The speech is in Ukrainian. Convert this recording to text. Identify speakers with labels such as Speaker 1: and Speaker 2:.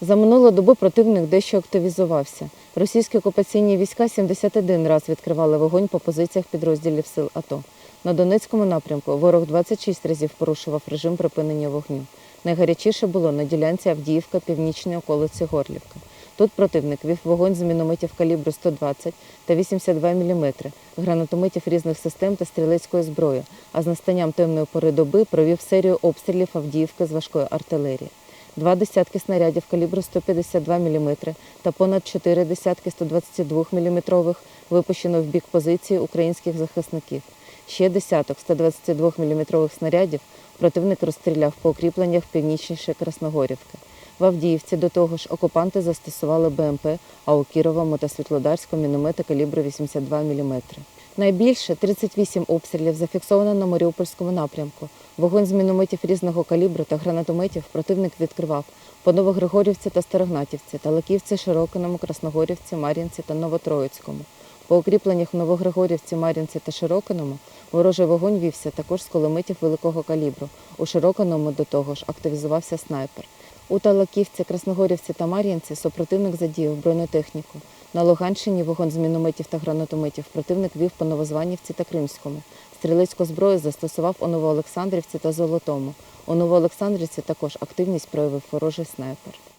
Speaker 1: За минулу добу противник дещо активізувався. Російські окупаційні війська 71 раз відкривали вогонь по позиціях підрозділів сил АТО. На Донецькому напрямку ворог 26 разів порушував режим припинення вогню. Найгарячіше було на ділянці Авдіївка, північної околиці Горлівка. Тут противник вів вогонь з мінометів калібру 120 та 82 мм, гранатометів різних систем та стрілецької зброї, а з настанням темної пори доби провів серію обстрілів Авдіївки з важкої артилерії. Два десятки снарядів калібру 152 мм та понад чотири десятки 122 мм випущено в бік позиції українських захисників. Ще десяток 122 мм снарядів противник розстріляв по укріпленнях північніше Красногорівки. В Авдіївці до того ж окупанти застосували БМП, а у Кіровому та Світлодарську міномети калібру 82 мм. Найбільше 38 обстрілів зафіксовано на Маріупольському напрямку. Вогонь з мінометів різного калібру та гранатометів противник відкривав по Новогригорівці та Старогнатівці, Талаківці, Широкиному, Красногорівці, Мар'їнці та Новотроїцькому. По укріпленнях в Новогригорівці, Мар'їнці та Широкиному ворожий вогонь вівся також з кулеметів великого калібру. У Широкиному до того ж активізувався снайпер. У Талаківці, Красногорівці та Мар'їнці супротивник задіяв бронетехніку. На Луганщині вогонь з мінометів та гранатометів противник вів по Новозванівці та Кримському. Стрілецьку зброю застосував у Новоолександрівці та Золотому. У Новоолександрівці також активність проявив ворожий снайпер.